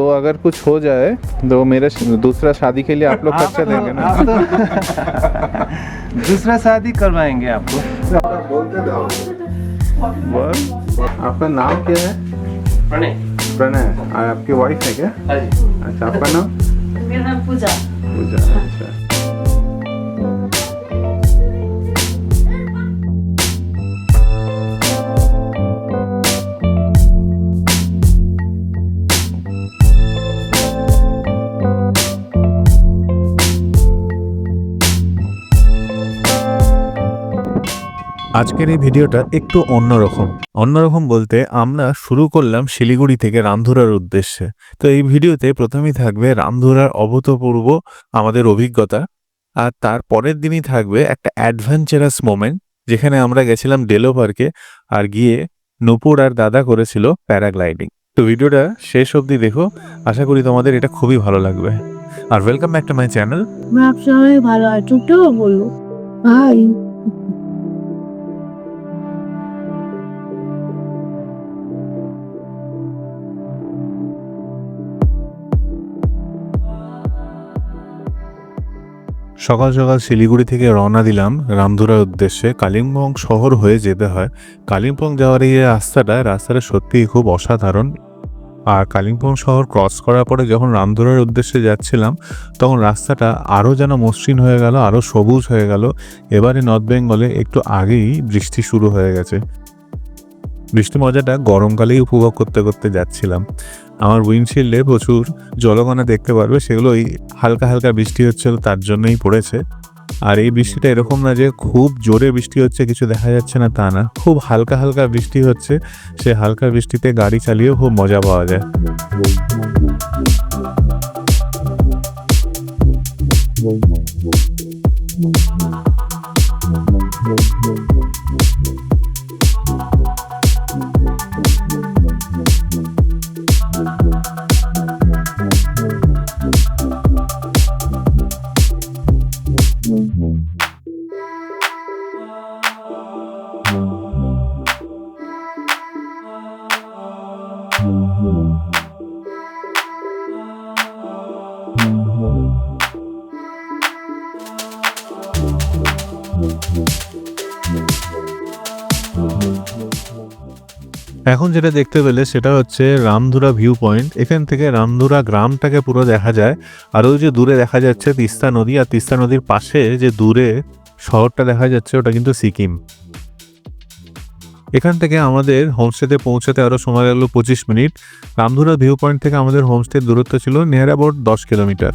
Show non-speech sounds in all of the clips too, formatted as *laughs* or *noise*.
तो अगर कुछ हो जाए तो मेरे दूसरा शादी के लिए आप लोग खर्चा देंगे तो- ना? आप तो *laughs* दूसरा शादी करवाएँगे आपको। आपका नाम क्या है? प्रणय। प्रणय। आपकी वाइफ है क्या? हाँ अच्छा आपका नाम? मेरा नाम पूजा। पूजा अच्छा। আজকের এই ভিডিওটা একটু অন্যরকম। অন্যরকম বলতে আমরা শুরু করলাম শিলিগুড়ি থেকে রামধুরার উদ্দেশ্যে। তো এই ভিডিওতে প্রথমেই থাকবে রামধুরার অভূতপূর্ব আমাদের অভিজ্ঞতা, আর তার পরের দিনই থাকবে একটা অ্যাডভেঞ্চারাস মোমেন্ট, যেখানে আমরা গেছিলাম ডেলো পার্কে, আর গিয়ে নূপুর আর দাদা করেছিল প্যারাগ্লাইডিং। তো ভিডিওটা শেষ অবধি দেখো, আশা করি তোমাদের এটা খুবই ভালো লাগবে। আর welcome back to my channel সবাই ভালো বলল ভাই সকাল সকাল শিলিগুড়ি থেকে রওনা দিলাম রামধুরার উদ্দেশ্যে। কালিম্পং শহর হয়ে যেতে হয়। কালিম্পং যাওয়ার এই রাস্তাটা রাস্তাটা সত্যিই খুব অসাধারণ। আর কালিম্পং শহর ক্রস করার পরে যখন রামধুরার উদ্দেশ্যে যাচ্ছিলাম, তখন রাস্তাটা আরও যেন মসৃণ হয়ে গেল আরও সবুজ হয়ে গেল। এবারে নর্থ বেঙ্গলে একটু আগেই বৃষ্টি শুরু হয়ে গেছে। বৃষ্টি মজাটা গরমকালেই উপভোগ করতে করতে যাচ্ছিলাম। আমার উইন্ডশিল্ডে প্রচুর জলকণা দেখতে পারবে সেগুলো ওই হালকা হালকা বৃষ্টি হচ্ছিল তার জন্যই পড়েছে। আর এই বৃষ্টিটা এরকম না যে খুব জোরে বৃষ্টি হচ্ছে, কিছু দেখা যাচ্ছে না তা না। খুব হালকা হালকা বৃষ্টি হচ্ছে, সে হালকা বৃষ্টিতে গাড়ি চালিয়েও খুব মজা পাওয়া যায়। এখন যেটা দেখতে পেলে সেটা হচ্ছে রামধুরা ভিউ পয়েন্ট এখান থেকে রামধুরা গ্রামটাকে পুরো দেখা যায়। আর ওই যে দূরে দেখা যাচ্ছে তিস্তা নদী, আর তিস্তা নদীর পাশে যে দূরে শহরটা দেখা যাচ্ছে ওটা কিন্তু সিকিম। এখান থেকে আমাদের হোমস্টেতে পৌঁছাতে আরও সময় লাগল পঁচিশ মিনিট। রামধুরা ভিউ পয়েন্ট থেকে আমাদের হোমস্টের দূরত্ব ছিল নিয়ার অ্যাবাউট দশ কিলোমিটার।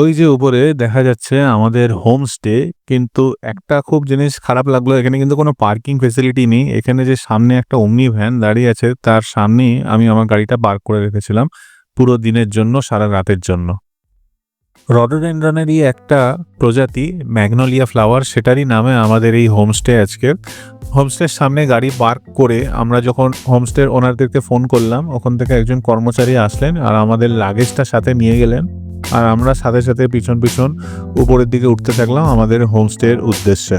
ওই যে উপরে দেখা যাচ্ছে আমাদের হোমস্টে কিন্তু একটা খুব জিনিস খারাপ লাগল, এখানে কিন্তু কোনো পার্কিং ফেসিলিটি নেই। এখানে যে সামনে একটা অমনি ভ্যান দাঁড়িয়ে আছে, তার সামনেই আমি আমার গাড়িটা পার্ক করে রেখেছিলাম, পুরো দিনের জন্য, সারা রাতের জন্য। রডোডেন্ড্রনেরই একটা প্রজাতি ম্যাগনোলিয়া ফ্লাওয়ার সেটারই নামে আমাদের এই হোমস্টে আজকের হোমস্টের সামনে গাড়ি পার্ক করে আমরা যখন হোমস্টের ওনারদেরকে ফোন করলাম, ওখান থেকে একজন কর্মচারী আসলেন আর আমাদের লাগেজটা সাথে নিয়ে গেলেন। আর আমরা সাথে সাথে পিছন পিছন উপরের দিকে উঠতে থাকলাম আমাদের হোমস্টের উদ্দেশ্যে।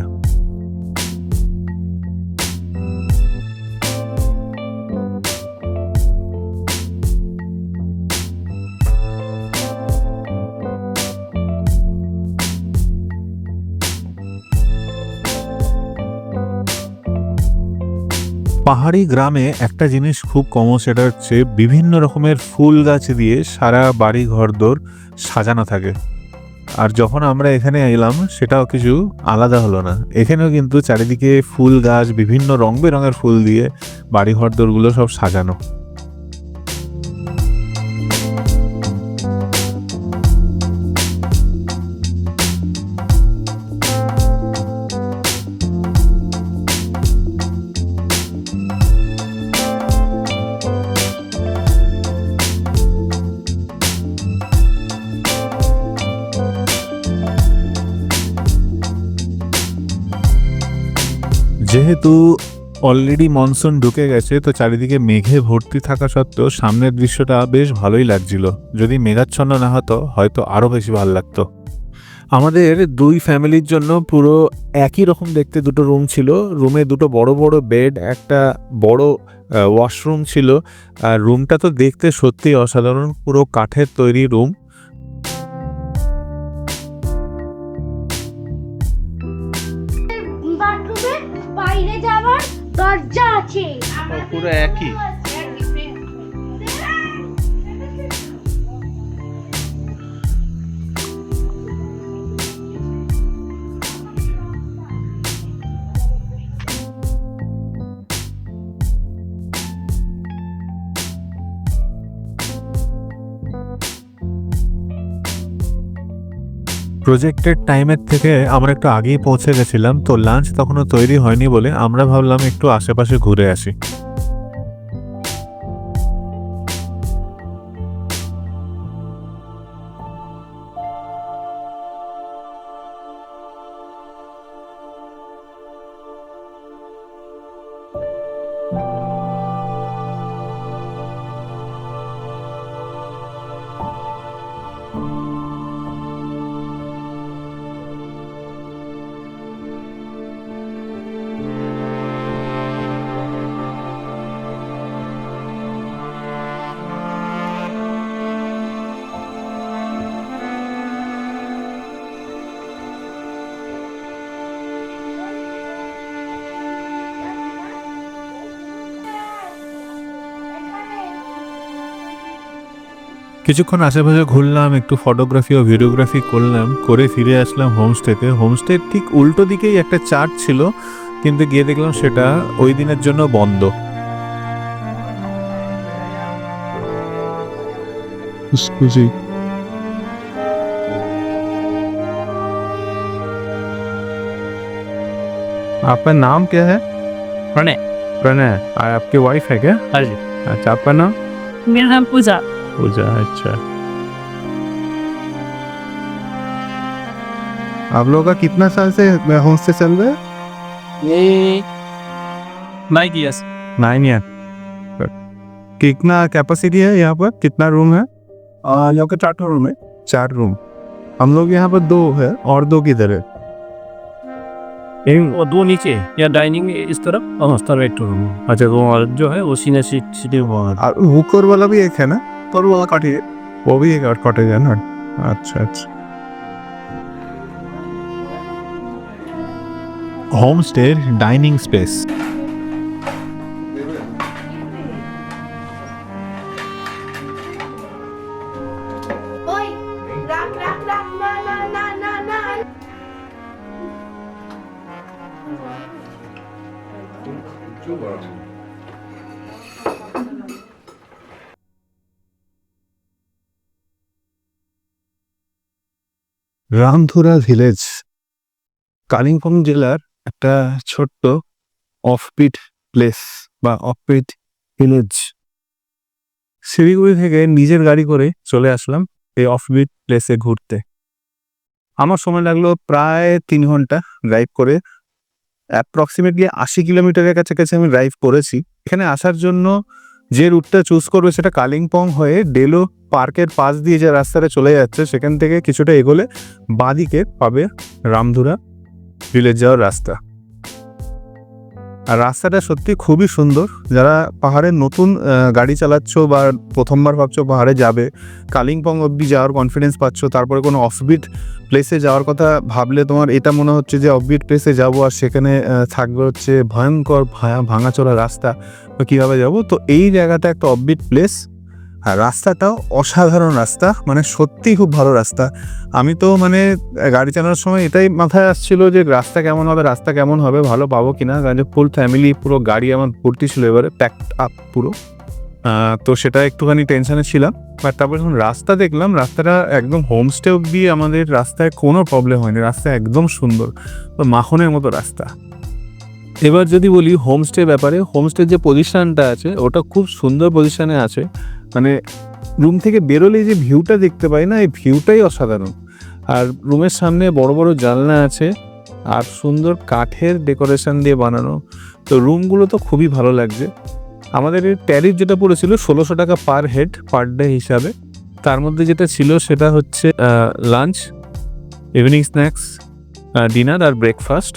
পাহাড়ি গ্রামে একটা জিনিস খুব কমন, সেটা হচ্ছে বিভিন্ন রকমের ফুল গাছ দিয়ে সারা বাড়ি ঘরদোর সাজানো থাকে। আর যখন আমরা এখানে এলাম, সেটাও কিছু আলাদা হলো না। এখানেও কিন্তু চারিদিকে ফুল গাছ, বিভিন্ন রং বেরঙের ফুল দিয়ে বাড়ি ঘরদোরগুলো সব সাজানো। যেহেতু অলরেডি মনসুন ঢুকে গেছে, তো চারিদিকে মেঘে ভর্তি থাকা সত্ত্বেও সামনের দৃশ্যটা বেশ ভালোই লাগছিল। যদি মেঘাচ্ছন্ন না হতো, হয়তো আরও বেশি ভালো লাগতো। আমাদের দুই ফ্যামিলির জন্য পুরো একই রকম দেখতে দুটো রুম ছিল। রুমে দুটো বড় বড় বেড একটা বড় ওয়াশরুম ছিল। আর রুমটা তো দেখতে সত্যিই অসাধারণ। পুরো কাঠের তৈরি রুম দরজা আছে। পুরো একই। প্রজেক্টের টাইমের থেকে আমরা একটু আগেই পৌঁছে গেছিলাম, তো লাঞ্চ তখনও তৈরি হয়নি বলে আমরা ভাবলাম একটু আশেপাশে ঘুরে আসি। কিছুক্ষণ আশেপাশে ঘুরলাম একটু ফটোগ্রাফি ও ভিডিওগ্রাফি করলাম করে ফিরে আসলাম হোমস্টেতে হোমস্টের ঠিক উল্টো দিকেই একটা চার্চ ছিল কিন্তু গিয়ে দেখলাম সেটা ওই দিনের জন্য বন্ধ आपका नाम क्या है प्रणय प्रणय और आपकी वाइफ है क्या हाँ जी अच्छा आपका नाम मेरा नाम पूजा पूजा अच्छा। आप लोगों का कितना साल से होम स्टे चल रहा है? ये नाइक यस नाइन ईयर कितना कैपेसिटी है यहाँ पर? कितना रूम है? यहाँ का चार रूम है। चार रूम हम लोग यहाँ पर दो है और दो किधर है? वो दो नीचे। या डाइनिंग इस तरफ़ और उस तरफ़ एक रूम अच्छा वो और जो है वो सीने सीट सीधे वहाँ और हुकर वाला भी एक है ना? তোর বলা কাটিয়ে ববি আর কটে যায় না আচ্ছা আচ্ছা। হোমস্টের dining space. Ramdhura village, Kalimpong জেলার একটা ছোট্ট অফবিট প্লেস বা অফবিট ভিলেজ শিলিগুড়ি থেকে নিজের গাড়ি করে চলে আসলাম এই অফবিট প্লেসে ঘুরতে। আমার সময় লাগল প্রায় তিন ঘণ্টা ড্রাইভ করে। অ্যাপ্রক্সিমেটলি আশি কিলোমিটারের কাছাকাছি আমি ড্রাইভ করেছি। এখানে আসার জন্য যে রুটটা চুজ করবে সেটা কালিম্পং হয়ে ডেলো পার্কের পাশ দিয়ে যে রাস্তাটা চলে যাচ্ছে, সেখান থেকে কিছুটা এগোলে বাঁদিকে পাবে রামধুরা ভিলেজ যাওয়ার রাস্তা। আর রাস্তাটা সত্যি খুবই সুন্দর। যারা পাহাড়ে নতুন গাড়ি চালাচ্ছ বা প্রথমবার ভাবছ পাহাড়ে যাবে, কালিম্পং অবধি যাওয়ার কনফিডেন্স পাচ্ছ, তারপরে কোনো অফবিট প্লেসে যাওয়ার কথা ভাবলে তোমার এটা মনে হচ্ছে যে অফবিট প্লেসে যাব আর সেখানে থাকবে হচ্ছে ভয়ঙ্কর ভায়া- ভাঙাচোরা রাস্তা। তো কীভাবে যাব? তো এই জায়গাটা একটা অফবিট প্লেস আর রাস্তাটাও অসাধারণ রাস্তা মানে সত্যিই খুব ভালো রাস্তা। আমি তো মানে গাড়ি চালানোর সময় এটাই মাথায় আসছিল যে রাস্তা কেমন হবে, রাস্তা কেমন হবে, ভালো পাবো কিনা। কারণ ফুল ফ্যামিলি পুরো গাড়ি আমার ভর্তি ছিল এবারে প্যাকড আপ পুরো। তো সেটা একটুখানি টেনশনে ছিলাম। বাট তারপর যখন রাস্তা দেখলাম, রাস্তাটা একদম হোমস্টে অব্দি আমাদের রাস্তায় কোনো প্রবলেম হয়নি, রাস্তা একদম সুন্দর। তো মাখনের মতো রাস্তা। এবার যদি বলি হোমস্টে ব্যাপারে হোমস্টের যে পজিশানটা আছে, ওটা খুব সুন্দর পজিশানে আছে। মানে রুম থেকে বেরোলে যে ভিউটা দেখতে পাই না, এই ভিউটাই অসাধারণ। আর রুমের সামনে বড় বড় জানলা আছে, আর সুন্দর কাঠের ডেকোরেশন দিয়ে বানানো। তো রুমগুলো তো খুবই ভালো লাগছে। আমাদের এই ট্যারিফ যেটা পড়েছিল, ষোলোশো টাকা পার হেড, পার ডে হিসাবে। তার মধ্যে যেটা ছিল সেটা হচ্ছে লাঞ্চ, ইভিনিং স্ন্যাক্স ডিনার আর ব্রেকফাস্ট।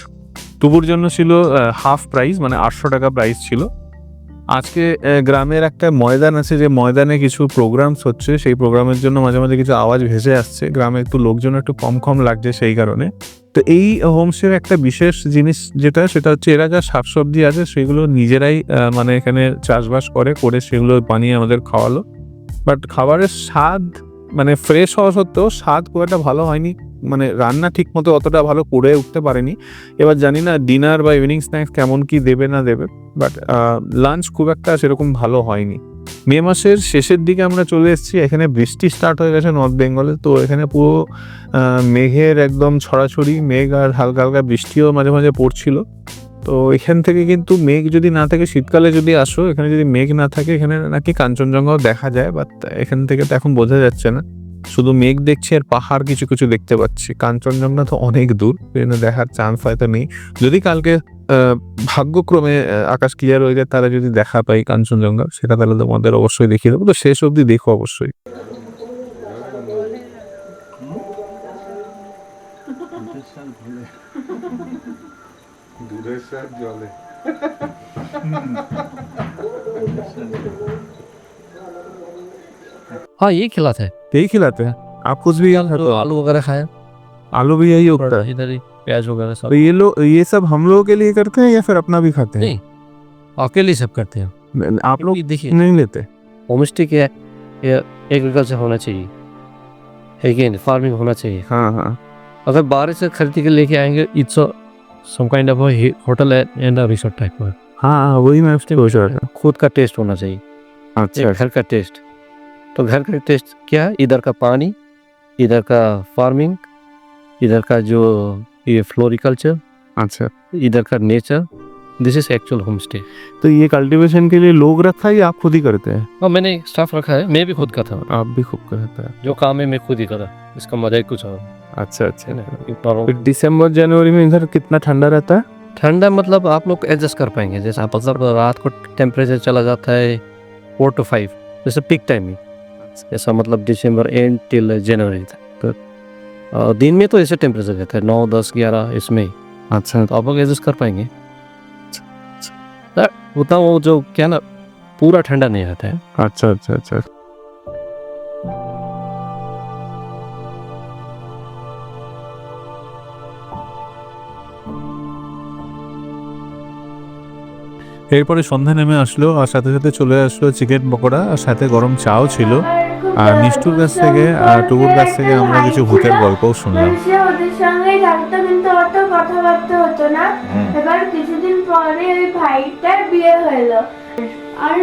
টুকুর জন্য ছিল হাফ প্রাইস মানে আটশো টাকা প্রাইস ছিল। আজকে গ্রামের একটা ময়দান আছে যে ময়দানে কিছু প্রোগ্রামস হচ্ছে। সেই প্রোগ্রামের জন্য মাঝে মাঝে কিছু আওয়াজ ভেসে আসছে। গ্রামে একটু লোকজন একটু কম কম লাগছে সেই কারণে। তো এই হোমস্টের একটা বিশেষ জিনিস যেটা, সেটা হচ্ছে এরা যা শাকসবজি আছে, সেগুলো নিজেরাই মানে এখানে চাষবাস করে করে সেগুলো বানিয়ে আমাদের খাওয়ালো। বাট খাবারের স্বাদ মানে ফ্রেশ হওয়া সত্ত্বেও স্বাদ খুব একটা ভালো হয়নি। মানে রান্না ঠিক মতো অতটা ভালো করে উঠতে পারেনি। এবার জানি না ডিনার বা ইভিনিং স্ন্যাক্স কেমন কি দেবে না দেবে বাট লাঞ্চ খুব একটা সেরকম ভালো হয়নি। মে মাসের শেষের দিকে আমরা চলে এসেছি, এখানে বৃষ্টি স্টার্ট হয়ে গেছে নর্থ বেঙ্গলে তো এখানে পুরো মেঘের একদম ছড়াছড়ি, মেঘ আর হালকা হালকা বৃষ্টিও মাঝে মাঝে পড়ছিল। তো এখান থেকে কিন্তু মেঘ যদি না থাকে, শীতকালে যদি আসো, এখানে যদি মেঘ না থাকে, এখানে নাকি কাঞ্চনজঙ্ঘাও দেখা যায় বাট এখান থেকে তো এখন বোঝা যাচ্ছে না। শুধু মেঘ দেখছি আর পাহাড় কিছু কিছু দেখতে পাচ্ছি। কাঞ্চনজঙ্ঘা তো অনেক দূর এখানে দেখার চান্স হয়তো নেই। যদি কালকে ভাগ্যক্রমে আকাশ ক্লিয়ার হয়ে যায় তাহলে যদি দেখা পাই কাঞ্চনজঙ্ঘা সেটা তাহলে তোমাদের অবশ্যই দেখিয়ে দেবো। তো শেষ অবধি দেখো অবশ্যই। हाँ ये खिलाते हैं यही खिलाते हैं। आप कुछ भी याद तो आलू वगैरह खाया आलू भी यही होता है। इधर ही प्याज वगैरह सब। तो ये लोग ये सब हम लोगों के लिए करते हैं या फिर अपना भी खाते हैं? नहीं। अकेले सब करते हैं। आप लोग देखिए नहीं लेते। होम स्टे क्या है? एग्रीकल्चर होना चाहिए। नहीं? फ़ार्मिंग होना चाहिए। हाँ हाँ। अगर बाहर से खरीद के लेके आएँगे it's some kind of hotel and resort type का हाँ वही मैं उससे पूछ रहा था। खुद का टेस्ट होना चाहिए। अच्छा। घर का टेस्ट तो घर का टेस्ट क्या है? इधर का पानी इधर का फ़ार्मिंग इधर का जो ये फ्लोरिकल्चर अच्छा। इधर का nature this is actual homestay तो ये कल्टीवेशन के लिए लोग रखा है या आप खुद ही करते हैं? और मैंने स्टाफ रखा है मैं भी खुद का था। आप भी खुद करते हैं। जो काम है मैं खुद ही करा इसका मज़ा ही कुछ और। अच्छा अच्छा। है दिसंबर जनवरी में इधर कितना ठंडा रहता है? ठंडा मतलब आप लोग एडजस्ट कर पाएँगे जैसे आप मतलब रात को टेम्परेचर चला जाता है फोर टू फाइव जैसे पीक टाइम में ऐसा मतलब दिसंबर एंड टिल जनवरी तक और दिन में तो ऐसे टेम्परेचर रहता है नौ दस ग्यारह इसमें अच्छा तो आप लोग एडजस्ट कर पाएंगे तो उतना वो जो क्या ना पूरा ठंडा नहीं रहता है अच्छा अच्छा अच्छा এরপরে সন্ধ্যা নেমে আসলো আর সাথে সাথে চলে আসলো চিকেন পকোড়া আর সাথে গরম চাও ছিল আর নিষ্ঠুর কাছ থেকে আর টুকুর কাছ থেকে আমরা কিছু ভূতের গল্পও শুনলাম। ওদের সঙ্গে থাকতো কিন্তু অত কথাবার্তা হতো না। এবার কিছুদিন পরে ওই ভাইটার বিয়ে হলো আর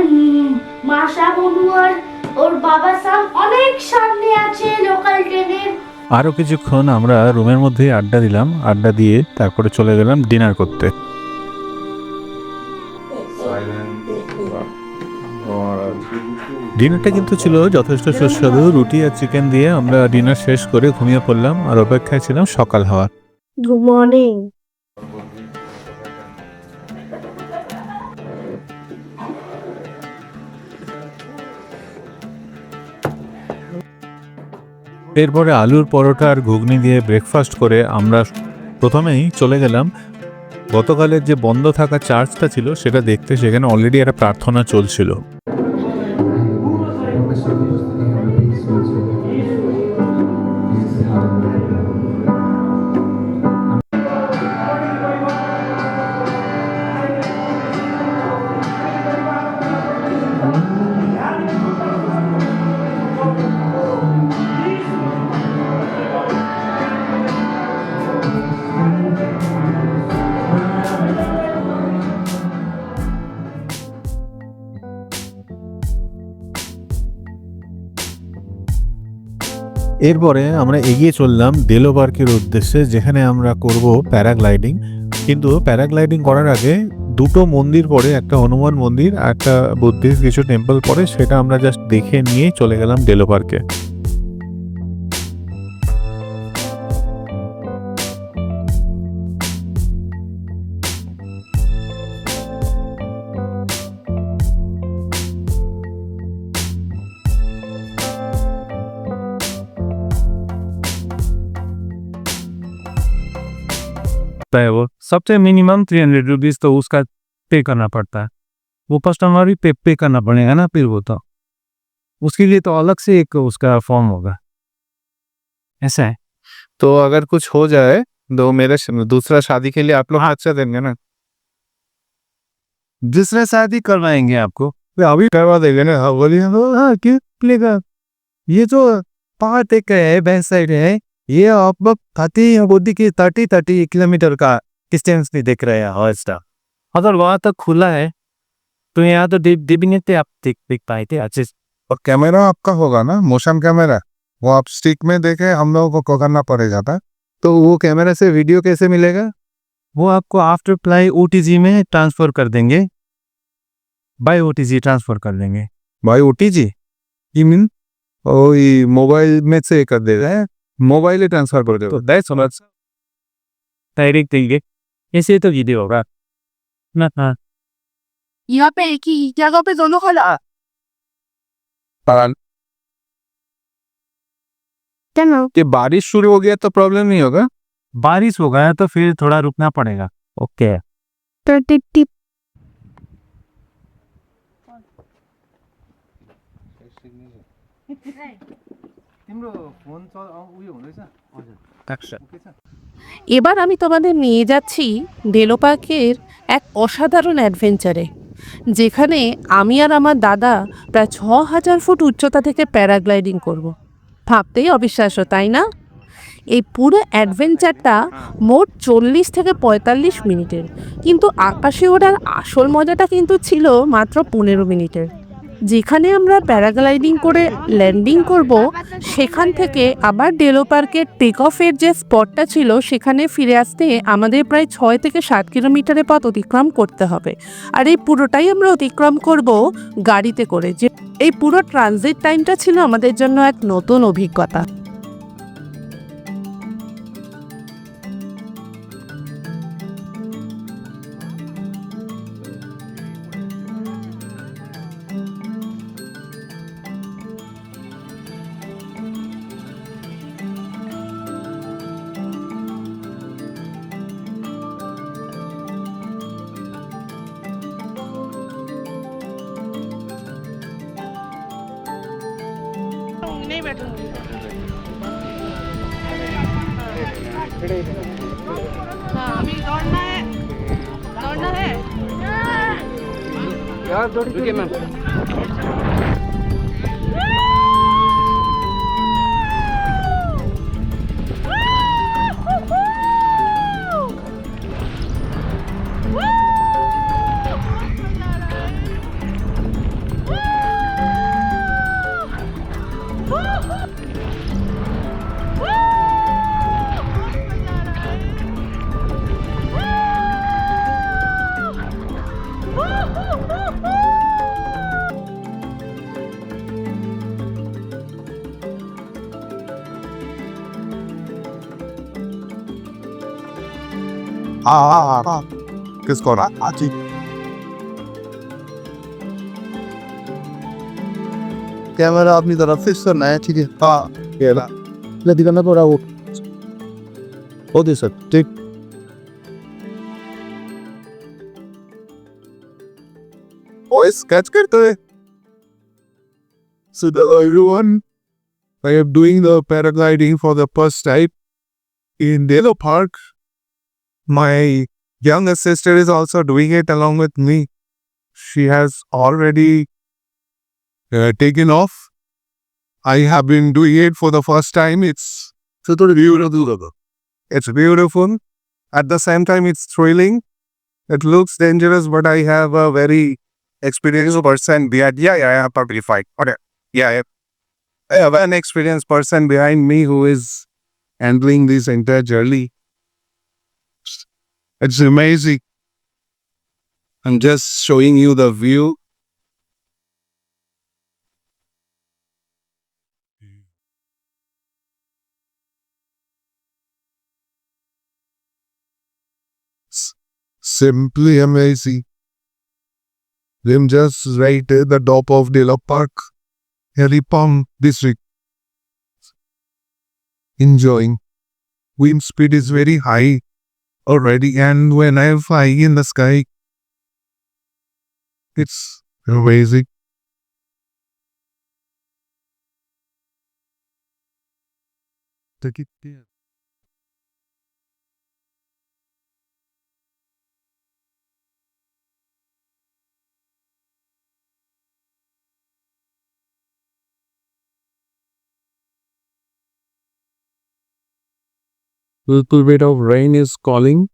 মাসা বনু আর ওর বাবা সাম অনেক সামনে আছে লোকাল ট্রেনের আরও কিছুক্ষণ আমরা রুমের মধ্যেই আড্ডা দিলাম আড্ডা দিয়ে তারপরে চলে গেলাম ডিনার করতে। ডিনারটা কিন্তু ছিল যথেষ্ট সুস্বাদু রুটি আর চিকেন দিয়ে আমরা ডিনার শেষ করে ঘুমিয়ে পড়লাম আর অপেক্ষায় ছিলাম সকাল হওয়ার। গুড মর্নিং এরপরে আলুর পরোটা আর ঘুগনি দিয়ে ব্রেকফাস্ট করে আমরা প্রথমেই চলে গেলাম। গতকালের যে বন্ধ থাকা চার্চটা ছিল সেটা দেখতে সেখানে অলরেডি একটা প্রার্থনা চলছিল। এরপরে আমরা এগিয়ে চললাম ডেলো পার্কের উদ্দেশ্যে, যেখানে আমরা করব প্যারাগ্লাইডিং। কিন্তু প্যারাগ্লাইডিং করার আগে দুটো মন্দির পরে একটা হনুমান মন্দির আর একটা বুদ্ধিস্ট কিছু টেম্পল পরে সেটা আমরা জাস্ট দেখে নিয়ে চলে গেলাম ডেলো পার্কে होता है वो सबसे मिनिमम थ्री हंड्रेड रुपीज़ तो उसका पे करना पड़ता है वो कस्टमर भी पे पे करना पड़ेगा ना फिर वो तो उसके लिए तो अलग से एक उसका फॉर्म होगा ऐसा है तो अगर कुछ हो जाए तो मेरे दूसरा शादी के लिए आप लोग हाथ से देंगे ना दूसरा शादी करवाएँगे आपको अभी करवा देंगे ना बोलिए हाँ क्यों लेगा ये जो पहाड़ देख के है बैक साइड है ये आप लोग थर्टी बोधी की थर्टी थर्टी किलोमीटर का डिस्टेंस भी देख रहे हैं हॉस्टा अगर वहाँ तक खुला है तो यहाँ तो डिबिनेट आप देख देख पाए थे अच्छे से। और कैमरा आपका होगा ना मोशन कैमरा वो आप स्टिक में देखे हम लोगों को करना पड़ेगा था। तो वो कैमरा से वीडियो कैसे मिलेगा? वो आपको आफ्टर प्लाई ओ में ट्रांसफ़र कर देंगे। बाय ओ ट्रांसफ़र कर देंगे। भाई O T G mean mobile में से कर दे रहे हैं? मोबाइल ट्रांसफ़र कर दो दैट्स समझ डायरेक्ट देंगे। ऐसे तो वीडियो होगा। ना हाँ। यहाँ पे एक ही जगह पे दोनों खड़ा चलो। कि बारिश शुरू हो गया तो प्रॉब्लम नहीं होगा? बारिश हो गया तो फिर थोड़ा रुकना पड़ेगा। ओके तो टिप टिप এবার আমি তোমাদের নিয়ে যাচ্ছি ডেলো পার্কের এক অসাধারণ অ্যাডভেঞ্চারে যেখানে আমি আর আমার দাদা প্রায় ছ হাজার ফুট উচ্চতা থেকে প্যারাগ্লাইডিং করব। ভাবতেই অবিশ্বাস্য তাই না? এই পুরো অ্যাডভেঞ্চারটা মোট চল্লিশ থেকে পঁয়তাল্লিশ মিনিটের কিন্তু আকাশে ওঠার আসল মজাটা কিন্তু ছিল মাত্র পনেরো মিনিটের। যেখানে আমরা প্যারাগ্লাইডিং করে ল্যান্ডিং করব, সেখান থেকে আবার ডেলো পার্কের টেক অফের যে স্পটটা ছিল, সেখানে ফিরে আসতে আমাদের প্রায় ছয় থেকে সাত কিলোমিটারের পথ অতিক্রম করতে হবে। আর এই পুরোটাই আমরা অতিক্রম করব গাড়িতে করে। যে এই পুরো ট্রানজিট টাইমটা ছিল আমাদের জন্য এক নতুন অভিজ্ঞতা। नहीं बैठूँगी। हाँ अभी दौड़ना है। दौड़ना है? यार दौड़ तो मैम। किसको ना हाँ ठीक कैमरा अपनी तरफ़ फिक्स करना है ठीक है हाँ ये ला लदी करना थोड़ा वो हो दे सर ठीक Boys, catch करते हैं So hello everyone, I am doing the paragliding for the first time in Delo Park. My younger sister is also doing it along with me. She has already uh, taken off. I have been doing it for the first time. It's so beautiful. It's beautiful. At the same time, it's thrilling. It looks dangerous, but I have a very experienced person behind. Yeah, yeah, yeah, probably fine. Okay. Yeah, yeah. I have an experienced person behind me who is handling this entire journey. It's amazing. I'm just showing you the view. Simply amazing. I'm just right at the top of Dela Park, Haripong district. Enjoying. Wind speed is very high. Already, and when I fly in the sky, it's amazing. Take it. Little bit of rain is calling.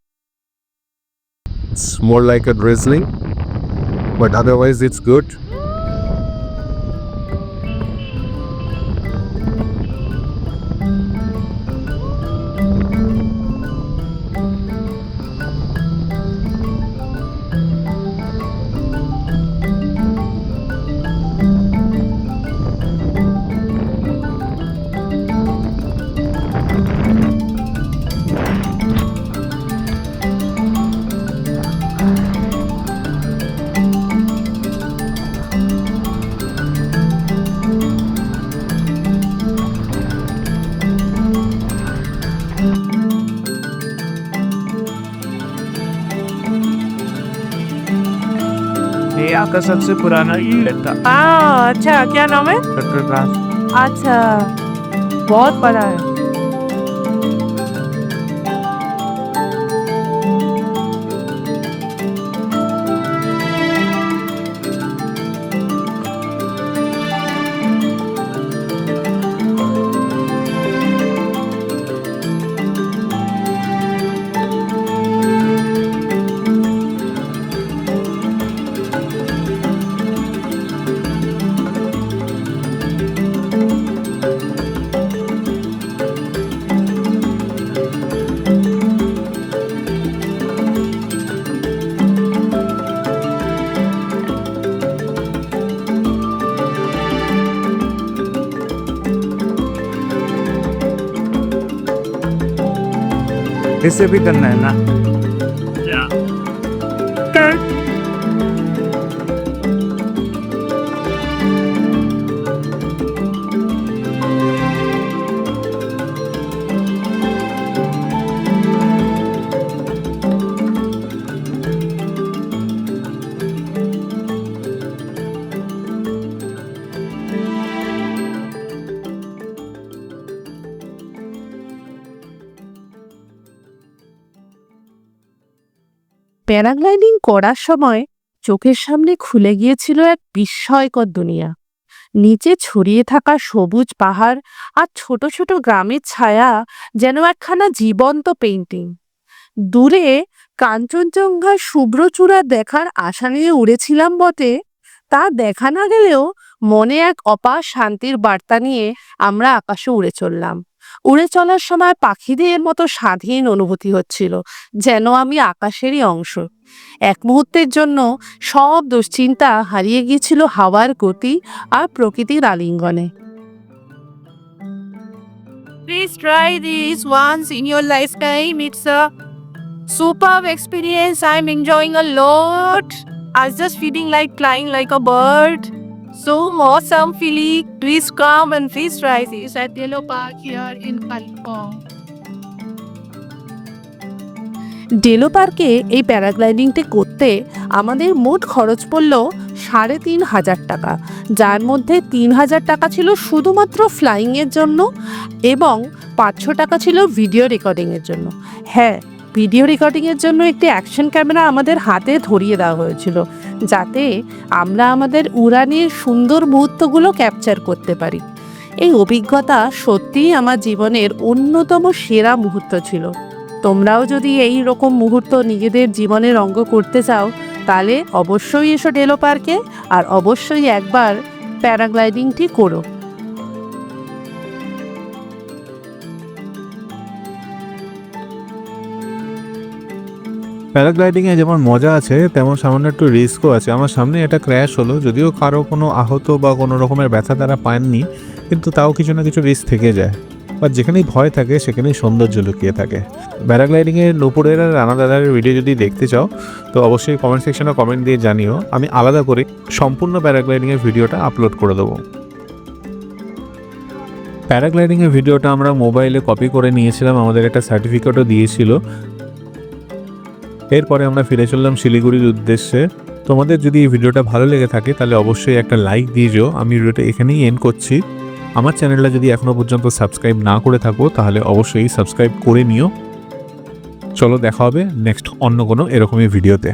It's more like a drizzling, but otherwise it's good. यहाँ का सबसे पुराना event था। अच्छा क्या नाम है? अच्छा बहुत बड़ा है। इसे भी करना है ना? প্যারাগ্লাইডিং করার সময় চোখের সামনে খুলে গিয়েছিল এক বিস্ময়কর দুনিয়া। নিচে ছড়িয়ে থাকা সবুজ পাহাড় আর ছোট ছোট গ্রামের ছায়া যেন একখানা জীবন্ত পেইন্টিং দূরে কাঞ্চনজঙ্ঘার শুভ্র চূড়া দেখার আশা নিয়ে উড়েছিলাম বটে, তা দেখা না গেলেও মনে এক অপার শান্তির বার্তা নিয়ে আমরা আকাশে উড়ে চললাম। উড়ে চলার সময় পাখিদের মতো স্বাধীন অনুভূতি হচ্ছিল যেন আমি আকাশেরই অংশ এক মুহূর্তের জন্য সব দুশ্চিন্তা হারিয়ে গিয়েছিল হাওয়ার গতি আর প্রকৃতির আলিঙ্গনে Please try this once in your lifetime. It's a superb experience. I'm enjoying a lot. I was just feeling like flying like a bird. So awesome feeling. Please come and try this at Yellow Park here in Kalimpong. Delo পার্কে এই প্যারাগ্লাইডিংটি করতে আমাদের মোট খরচ পড়ল সাড়ে তিন হাজার টাকা, যার মধ্যে তিন হাজার টাকা ছিল শুধুমাত্র ফ্লাইংয়ের জন্য এবং পাঁচশো টাকা ছিল ভিডিও রেকর্ডিংয়ের জন্য হ্যাঁ ভিডিও রেকর্ডিংয়ের জন্য একটি অ্যাকশন ক্যামেরা আমাদের হাতে ধরিয়ে দেওয়া হয়েছিল যাতে আমরা আমাদের উড়ানের সুন্দর মুহূর্তগুলো ক্যাপচার করতে পারি। এই অভিজ্ঞতা সত্যিই আমার জীবনের অন্যতম সেরা মুহূর্ত ছিল। তোমরাও যদি এই রকম মুহূর্ত নিজেদের জীবনের অঙ্গ করতে চাও, তাহলে অবশ্যই এসো ডেলো পার্কে আর অবশ্যই একবার প্যারাগ্লাইডিংটি করো। প্যারাগ্লাইডিংয়ে যেমন মজা আছে, তেমন সামান্য একটু রিস্কও আছে। আমার সামনে এটা ক্র্যাশ হলো, যদিও কারও কোনো আহত বা কোনো রকমের ব্যথা তারা পাননি, কিন্তু তাও কিছু না কিছু রিস্ক থেকে যায়। বা যেখানেই ভয় থাকে, সেখানেই সৌন্দর্য লুকিয়ে থাকে। প্যারাগ্লাইডিংয়ের নুপুরের আর রানা দাদার ভিডিও যদি দেখতে চাও, তো অবশ্যই কমেন্ট সেকশনে কমেন্ট দিয়ে জানিও। আমি আলাদা করে সম্পূর্ণ প্যারাগ্লাইডিংয়ের ভিডিওটা আপলোড করে দেবো। প্যারাগ্লাইডিংয়ের ভিডিওটা আমরা মোবাইলে কপি করে নিয়েছিলাম। আমাদের একটা সার্টিফিকেটও দিয়েছিল। এরপরে আমরা ফিরে চললাম শিলিগুড়ির উদ্দেশ্যে। তোমাদের যদি এই ভিডিওটা ভালো লেগে থাকে, তাহলে অবশ্যই একটা লাইক দিয়ে যেও। আমি ভিডিওটা এখানেই এন্ড করছি। আমার চ্যানেলটা যদি এখনও পর্যন্ত সাবস্ক্রাইব না করে থাকো, তাহলে অবশ্যই সাবস্ক্রাইব করে নিও। চলো দেখা হবে নেক্সট অন্য কোনো এরকমই ভিডিওতে